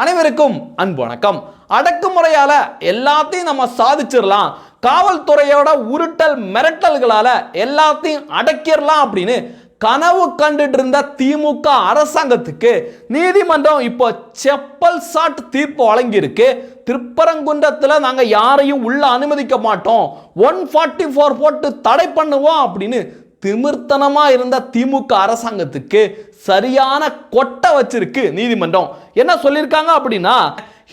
அனைவருக்கும் அன்பு வணக்கம். அடக்குமுறையால எல்லாத்தையும் நம்ம சாதிச்சிடலாம். காவல்துறையோட உருட்டல் மிரட்டல்களால எல்லாத்தையும் அடக்கிடலாம் அப்படின்னு கனவு கண்டுட்டு இருந்த திமுக அரசாங்கத்துக்கு நீதிமன்றம் இப்போ செப்பல் சாட் தீர்ப்பு வழங்கியிருக்கு. திருப்பரங்குன்றத்தில் நாங்கள் யாரையும் உள்ள அனுமதிக்க மாட்டோம். ஒன் ஃபார்ட்டி ஃபோர் போட்டு தடை பண்ணுவோம் அப்படின்னு திமிர்த்தனமாக இருந்த திமுக அரசாங்கத்துக்கு சரியான கொட்டை வச்சிருக்கு நீதிமன்றம். என்ன சொல்லியிருக்காங்க அப்படின்னா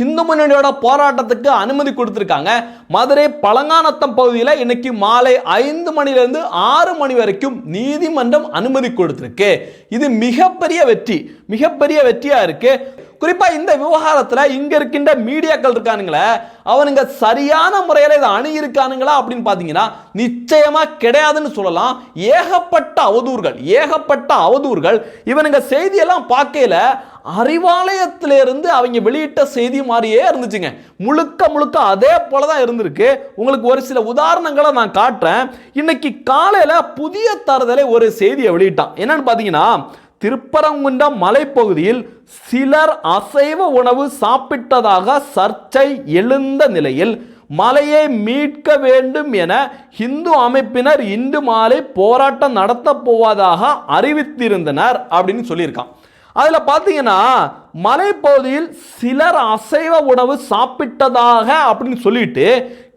இந்து முன்னணியோட போராட்டத்துக்கு அனுமதி கொடுத்துருக்காங்க. மதுரை பழங்கானத்தம் பகுதியில் இன்னைக்கு மாலை ஐந்து மணிலிருந்து ஆறு மணி வரைக்கும் நீதிமன்றம் அனுமதி கொடுத்துருக்கு. இது மிகப்பெரிய வெற்றி மிகப்பெரிய வெற்றியாக இருக்கு. குறிப்பாக இந்த விவகாரத்தில் இங்கே இருக்கின்ற மீடியாக்கள் இருக்கானுங்களே அவனுங்க சரியான முறையில் இதை அணுகியிருக்கானுங்களா அப்படின்னு பார்த்தீங்கன்னா நிச்சயமாக கிடையாதுன்னு சொல்லலாம். ஏகப்பட்ட அவதூறுகள் ஏகப்பட்ட அவதூறுகள். இவனுங்க செய்தியெல்லாம் பார்க்கையில அறிவாலயத்திலிருந்து அவங்க வெளியிட்ட செய்தி மாதிரியே இருந்துச்சுங்க. முழுக்க முழுக்க அதே போல தான் இருந்திருக்கு. உங்களுக்கு ஒரு சில உதாரணங்களை நான் காட்டுறேன். இன்னைக்கு காலையில் புதிய தருதலை ஒரு செய்தியை வெளியிட்டான். என்னன்னு பார்த்தீங்கன்னா திருப்பரங்குன்றம் மலைப்பகுதியில் சிலர் அசைவ உணவு சாப்பிட்டதாக சர்ச்சை எழுந்த நிலையில் மலையை மீட்க வேண்டும் என இந்து அமைப்பினர் இன்று மாலை போராட்டம் நடத்தப் போவதாக அறிவித்திருந்தனர் அப்படின்னு சொல்லியிருக்கான். அதில் பார்த்தீங்கன்னா மலைப்பகுதியில் சிலர் அசைவ உணவு சாப்பிட்டதாக அப்படின்னு சொல்லிட்டு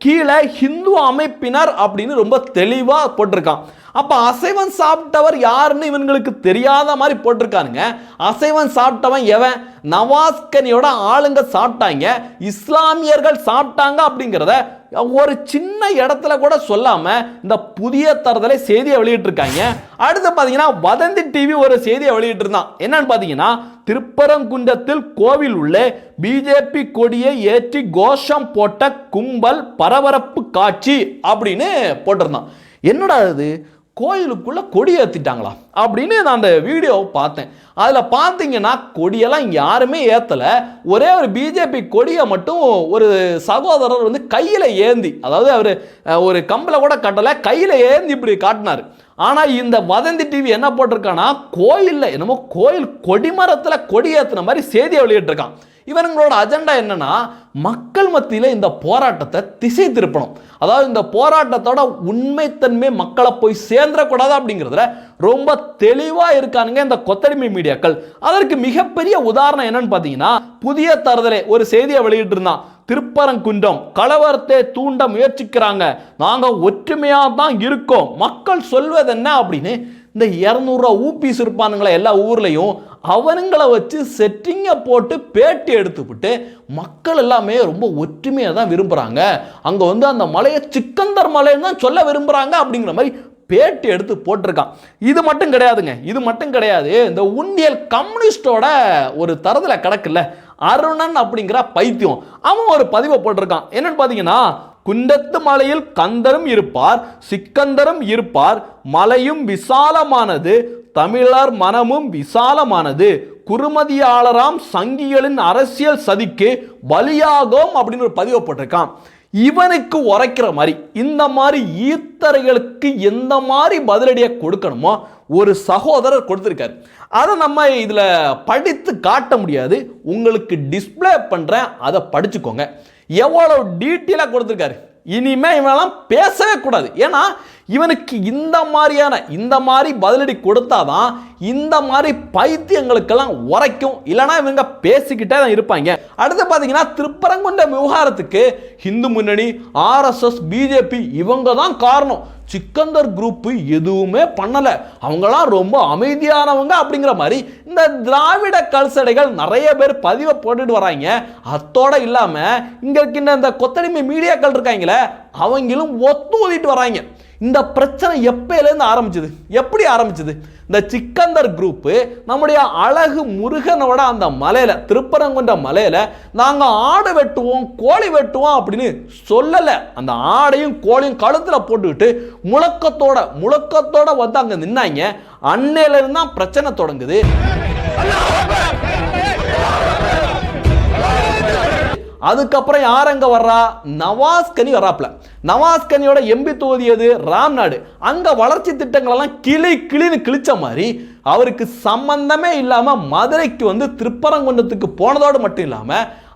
கீழே ஹிந்து அமைப்பினர் அப்படின்னு ரொம்ப தெளிவாக போட்டிருக்கான். அப்போ அசைவம் சாப்பிட்டவர் யாருன்னு இவங்களுக்கு தெரியாத மாதிரி போட்டிருக்கானுங்க. அசைவம் சாப்பிட்டவன் எவன்? நவாஸ்கனியோட ஆளுங்க சாப்பிட்டாங்க. இஸ்லாமியர்கள் சாப்பிட்டாங்க அப்படிங்கிறத ஒரு சின்ன இடத்துல கூட சொல்லாமல் இந்த புதிய தரதலை செய்தியை வெளியிட்டிருக்காங்க. அடுத்து பார்த்தீங்கன்னா வதந்தி டிவி ஒரு செய்தியை வெளியிட்டிருந்தான். என்னன்னு பார்த்தீங்கன்னா திருப்பரங்குன்றத்தில் கோவில் உள்ளே பிஜேபி கொடியை ஏற்றி கோஷம் போட்ட கும்பல் பரபரப்பு காட்சி அப்படின்னு போட்டிருந்தான். என்னடா இது? கோயிலுக்குள்ளே கொடி ஏற்றிட்டாங்களா அப்படின்னு நான் அந்த வீடியோவை பார்த்தேன். அதில் பார்த்தீங்கன்னா கொடியெல்லாம் யாருமே ஏற்றலை ஒரே ஒரு பிஜேபி கொடியை மட்டும் ஒரு சகோதரர் வந்து கையில் ஏந்தி அதாவது அவர் ஒரு கம்பில் கூட கட்டலை கையில் ஏந்தி இப்படி காட்டினார். ஆனால் இந்த வதந்தி டிவி என்ன போட்டிருக்கான்னா கோயிலில் என்னமோ கோயில் கொடிமரத்தில் கொடி ஏற்றின மாதிரி செய்தியை வெளியிட்டிருக்கான். இவங்களோட அஜெண்டா என்னன்னா மக்கள் மத்தியில் இந்த போராட்டத்தை திசை திருப்பணும். அதாவது இந்த போராட்டத்தோட உண்மைத்தன்மை மக்களை போய் சேர்ந்துடக்கூடாது அப்படிங்கிறதுல ரொம்ப தெளிவாக இருக்கானுங்க இந்த கொத்தடிமை மீடியாக்கள். அதற்கு மிகப்பெரிய உதாரணம் என்னன்னு பார்த்தீங்கன்னா புதிய தருதலை ஒரு செய்தியை வெளியிட்டு இருந்தான் திருப்பரங்குன்றம் கலவரத்தை தூண்ட முயற்சிக்கிறாங்க. நாங்கள் ஒற்றுமையாக தான் இருக்கோம். மக்கள் சொல்வது என்ன அப்படின்னு இந்த இரநூறுவா ஊபிஸ் இருப்பானுங்களே எல்லா ஊர்லேயும் அவனுங்களை வச்சு செட்டிங்கை போட்டு பேட்டி எடுத்துவிட்டு மக்கள் எல்லாமே ரொம்ப ஒற்றுமையாக தான் விரும்புகிறாங்க அங்கே வந்து அந்த மலையை சிக்கந்தர் மலைன்னு தான் சொல்ல விரும்புகிறாங்க அப்படிங்கிற மாதிரி பேட்டி எடுத்து போட்டிருக்கான். இது மட்டும் கிடையாதுங்க இது மட்டும் கிடையாது. இந்த உண்டியல் கம்யூனிஸ்டோட ஒரு தரத்தில் கிடக்குல்ல அருணன் அப்படிங்கிற பைத்தியம். அவன் ஒரு பதிவை போட்டிருக்கான். என்னன்னு பார்த்தீங்கன்னா குந்தத்து மலையில் கந்தரும் இருப்பார் சிக்கந்தரும் இருப்பார். மலையும் விசாலமானது தமிழர் மனமும் விசாலமானது. குறுமதியாளராம் சங்கிகளின் அரசியல் சதிக்கு பலியாகும் அப்படின்னு ஒரு பதிவை போட்டிருக்கான். இவனுக்கு உரைக்கிற மாதிரி இந்த மாதிரி ஈத்தரைகளுக்கு எந்த மாதிரி பதிலடியை கொடுக்கணுமோ ஒரு சகோதரர் கொடுத்துருக்காரு. அதை நம்ம இதில் படித்து காட்ட முடியாது. உங்களுக்கு டிஸ்பிளே பண்ணுறேன் அதை படிச்சுக்கோங்க. எவ்வளோ டீட்டெயிலாக கொடுத்துருக்காரு. இனிமே இவனெல்லாம் பேசவே கூடாது. ஏன்னா இவனுக்கு இந்த மாதிரியான இந்த மாதிரி பதிலடி கொடுத்தாதான் இந்த மாதிரி பைத்தியங்களுக்கெல்லாம் உரைக்கும். இல்லைனா இவங்க பேசிக்கிட்டே தான் இருப்பாங்க. அடுத்து பார்த்தீங்கன்னா திருப்பரங்குண்ட விவகாரத்துக்கு இந்து முன்னணி ஆர்எஸ்எஸ் பிஜேபி இவங்க தான் காரணம். சிக்கந்தர் குரூப்பு எதுவுமே பண்ணலை. அவங்களாம் ரொம்ப அமைதியானவங்க அப்படிங்கிற மாதிரி இந்த திராவிட கல்சடைகள் நிறைய பேர் பதிவை போட்டுட்டு வராங்க. அத்தோட இல்லாமல் இங்கே இருக்கின்ற இந்த கொத்தடிமை மீடியாக்கள் இருக்காங்களே அவங்களும் ஒத்து ஊதிட்டு வராங்க. இந்த பிரச்சனை எப்பயிலேருந்து ஆரம்பிச்சது? எப்படி ஆரம்பிச்சது? இந்த சிக்கந்தர் குரூப்பு நம்முடைய அழகு முருகனோட அந்த மலையில் திருப்பரங்குன்ற மலையில் நாங்கள் ஆடு வெட்டுவோம் கோழி வெட்டுவோம் அப்படின்னு சொல்லலை. அந்த ஆடையும் கோழியும் கழுத்தில் போட்டுக்கிட்டு முழக்கத்தோட முழக்கத்தோட வந்து அங்கே நின்னாங்க. அன்னையிலேருந்து தான் பிரச்சனை தொடங்குது. அதுக்கப்புறம் யார் அங்க வர்றா? நவாஸ் கனி வர்றாப்ல நவாஸ் கனியோட எம்பி தொகுதி எது? ராம்நாடு. அங்க வளர்ச்சி திட்டங்கள் எல்லாம் கிளி கிளின்னு கிழிச்ச மாதிரி அவருக்கு சம்பந்தமே இல்லாம மதுரைக்கு வந்து திருப்பரங்குன்றத்துக்கு போனதோடு மட்டும் இல்லாம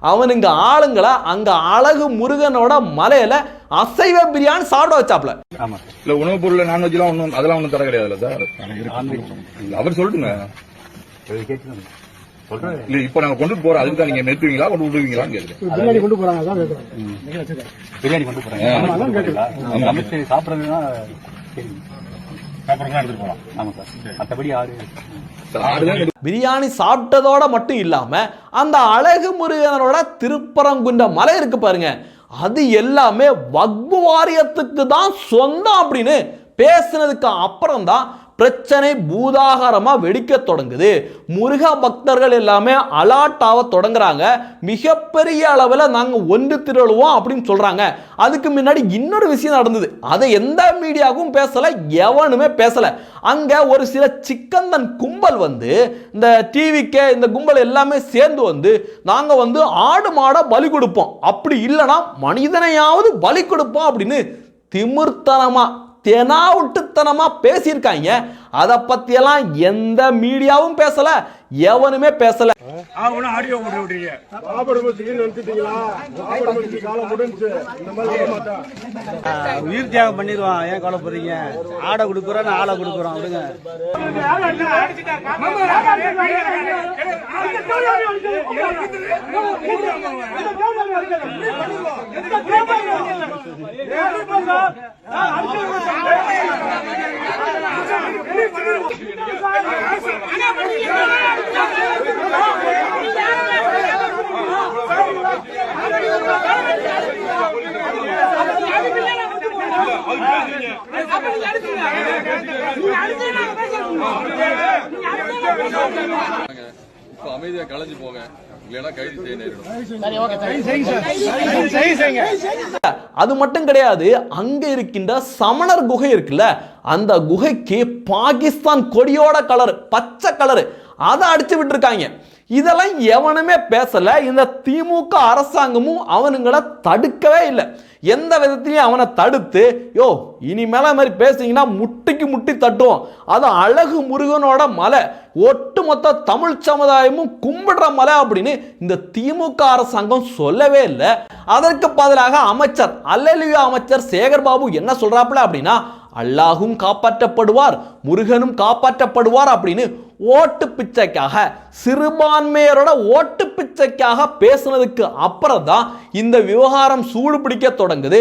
அவனுங்க ஆளுங்களை? அங்க அழகு முருகனோட மலையில அசைவ பிரியாணி சாப்பிட வச்சாப்ல ஆமா. இல்ல உணவுப் பொருள் நான்வெஜ்லாம் ஒன்றும் அதெல்லாம் ஒன்றும் தர கிடையாதுல்ல சார்? அவர் சொல்லட்டுங்க இல்ல இப்ப நாங்க கொண்டு போறோம். அதுக்கு தான் நீங்க நிறுத்துவீங்களா? கொண்டு கேக்குறேன். பின்னாடி கொண்டு போறாங்க அதான் பிரியாணி கொண்டு ஆடுதான் கொண்டு பிரியாணி சாப்பிட்டதோட மட்டும் இல்லாம அந்த அழகு முருகனோட திருப்பரங்குன்ற மலை இருக்கு பாருங்க. அது எல்லாமே வக்பு வாரியத்துக்கு தான் சொந்தம் அப்படின்னு பேசுனதுக்கு அப்புறம் தான் பிரச்சனை பூதாகரமாக வெடிக்க தொடங்குது. முருக பக்தர்கள் எல்லாமே அலாட் ஆக தொடங்குறாங்க. மிகப்பெரிய அளவில் நாங்கள் ஒன்று திரளுவோம் அப்படின்னு சொல்கிறாங்க அதுக்கு முன்னாடி இன்னொரு விஷயம் நடந்தது. அதை எந்த மீடியாவும் பேசலை எவனுமே பேசலை. அங்கே ஒரு சில சிக்கந்தன் கும்பல் வந்து இந்த டிவிக்கு இந்த கும்பல் எல்லாமே சேர்ந்து வந்து நாங்கள் வந்து ஆடு மாடாக பலி கொடுப்போம். அப்படி இல்லைன்னா மனிதனையாவது பலி கொடுப்போம் அப்படின்னு திமிர்த்தனமாக தெனாவுட்டுத்தனமாக பேசியிருக்காங்க. அதை பற்றியெல்லாம் எந்த மீடியாவும் பேசலை. எவனுமே பேசல. மாட்டேன் உயிர் தியாகம் பண்ணிடுவான். ஏன் கவலைப்படுறீங்க? ஆடை கொடுக்குறோம் ஆளை கொடுக்குறோம். விடுங்க. இப்ப அமைதியா கலைஞ்சு போங்க. அது மட்டும் கிடையாது அங்க இருக்கின்ற சமணர் குகை இருக்குல்ல அந்த குகைக்கு பாகிஸ்தான் கொடியோட கலர் பச்சை கலர் அதை அடிச்சு விட்டுருக்காங்க. இதெல்லாம் எவனுமே பேசலை. இந்த திமுக அரசாங்கமும் அவனுங்களை தடுக்கவே இல்லை. எந்த விதத்திலையும் அவனை தடுத்து யோ இனிமேல மாதிரி பேசுனீங்கன்னா முட்டிக்கு முட்டி தட்டுவோம். அது அழகு முருகனோட மலை. ஒட்டுமொத்த தமிழ் சமுதாயமும் கும்பிடுற மலை அப்படின்னு இந்த திமுக அரசாங்கம் சொல்லவே இல்லை. அதற்கு பதிலாக அமைச்சர் அல்லலியா அமைச்சர் சேகர் பாபு என்ன சொல்றாப்புல அப்படின்னா அல்லாஹும் காப்பாற்றப்படுவார் முருகனும் காப்பாற்றப்படுவார் அப்படின்னு ஓட்டு பிச்சைக்காக சிறுபான்மையரோட ஓட்டு பிச்சைக்காக பேசுனதுக்கு அப்புறம் தான் இந்த விவகாரம் சூடு பிடிக்க தொடங்குது.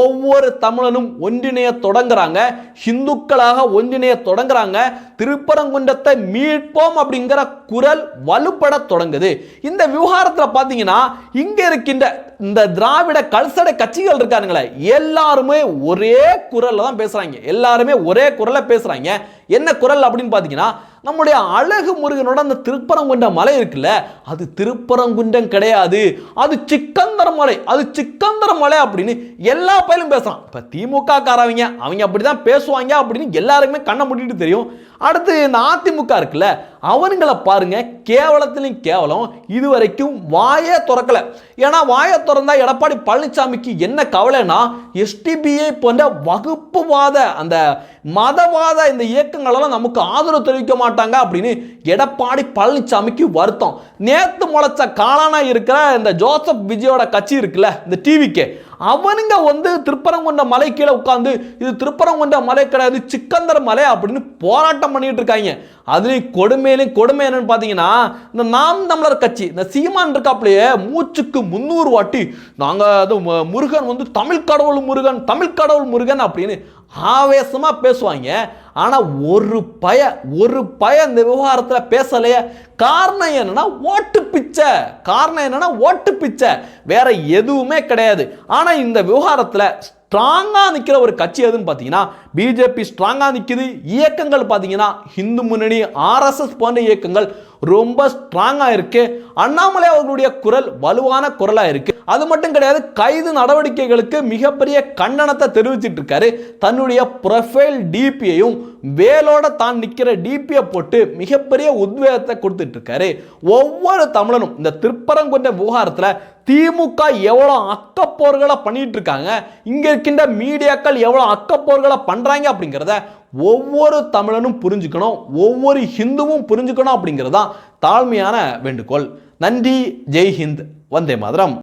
ஒவ்வொரு தமிழனும் ஒன்றிணைய தொடங்குறாங்க. ஹிந்துக்களாக ஒன்றிணைய தொடங்குறாங்க. திருப்பரங்குன்றத்தை மீட்போம் அப்படிங்கிற குரல் வலுப்பட தொடங்குது. இந்த விவகாரத்தில் பார்த்தீங்கன்னா இங்க இருக்கின்ற இந்த திராவிட கல்சடை கட்சிகள் இருக்காருங்களே எல்லாருமே ஒரே குரல்ல தான் பேசுறாங்க. எல்லாருமே ஒரே குரல்ல பேசுறாங்க. என்ன குரல் அப்படின்னு பார்த்தீங்கன்னா நம்முடைய அழகு முருகனோட அந்த திருப்பரங்குன்ற மலை இருக்குல்ல அது திருப்பரங்குன்றம் கிடையாது. அது சிக்கந்தர மலை அது சிக்கந்தர மலை அப்படின்னு எல்லா பயிலும் பேசுறான் இப்போ திமுக காரவங்க அவங்க அப்படிதான் பேசுவாங்க அப்படின்னு எல்லாருக்குமே கண்ணை மூடிட்டு தெரியும். அடுத்து இந்த அதிமுக இருக்குல்ல அவனுங்களை பாருங்க கேவலத்திலையும் கேவலம் இது வரைக்கும் வாயே திறக்கல. ஏன்னா வாயை திறந்தா எடப்பாடி பழனிசாமிக்கு என்ன கவலைன்னா எஸ்டிபிஐ போன்ற வகுப்புவாத அந்த மதவாத இந்த இயக்கங்களெல்லாம் நமக்கு ஆதரவு தெரிவிக்க மாட்டாங்க அப்படின்னு எடப்பாடி பழனிசாமிக்கு வருத்தம். நேற்று முளைச்ச காலானா இருக்கிற இந்த ஜோசப் விஜயோட கட்சி இருக்குல்ல இந்த டிவிக்கே அவனுங்க வந்து திருப்பரங்குன்ற மலை கீழே உட்காந்து இது திருப்பரங்குன்ற மலை கிடையாது சிக்கந்தர் மலை அப்படின்னு போராட்டம் பண்ணிட்டு இருக்காங்க. அதுலேயும் கொடுமையிலையும் கொடுமை என்னன்னு பார்த்தீங்கன்னா இந்த நாம் தமிழர் கட்சி இந்த சீமான் இருக்காப்லையே மூச்சுக்கு முந்நூறு வாட்டி நாங்கள் அது முருகன் வந்து தமிழ் கடவுள் முருகன் தமிழ் கடவுள் முருகன் அப்படின்னு ஆவேசமாக பேசுவாங்க. ஆனால் ஒரு பய ஒரு பய இந்த விவகாரத்தில் பேசலையே. காரணம் என்னன்னா ஓட்டு பிச்சை. காரணம் என்னன்னா ஓட்டு பிச்சை. வேற எதுவுமே கிடையாது. ஆனால் இந்த விவகாரத்தில் ஸ்ட்ராங்காக நிற்கிற ஒரு கட்சி எதுன்னு பார்த்தீங்கன்னா பிஜேபி ஸ்ட்ராங்காக நிற்கிது இயக்கங்கள் பார்த்தீங்கன்னா ஹிந்து முன்னணி ஆர்எஸ்எஸ் போன்ற இயக்கங்கள் ரொம்ப ஸ்ட்ராங்காக இருக்கு. அண்ணாமலை அவர்களுடைய குரல் வலுவான குரலாக இருக்கு. அது மட்டும் கிடையாது கைது நடவடிக்கைகளுக்கு மிகப்பெரிய கண்டனத்தை தெரிவிச்சிட்டு இருக்காரு. தன்னுடைய ப்ரொஃபைல் டிபியையும் வேலோட தான் நிற்கிற டிபியை போட்டு மிகப்பெரிய உத்வேகத்தை கொடுத்துட்டு இருக்காரு. ஒவ்வொரு தமிழனும் இந்த திருப்பரங்குன்ற விவகாரத்தில் திமுக எவ்வளோ அக்கப்போர்களை பண்ணிட்டு இருக்காங்க இங்கே இருக்கின்ற மீடியாக்கள் எவ்வளோ அக்கப்போர்களை பண்ணுறாங்க அப்படிங்கிறத ஒவ்வொரு தமிழனும் புரிஞ்சுக்கணும் ஒவ்வொரு ஹிந்துவும் புரிஞ்சுக்கணும் அப்படிங்கிறது தான் தாழ்மையான வேண்டுகோள். நன்றி ஜெய் ஹிந்த் வந்தே மாதரம்.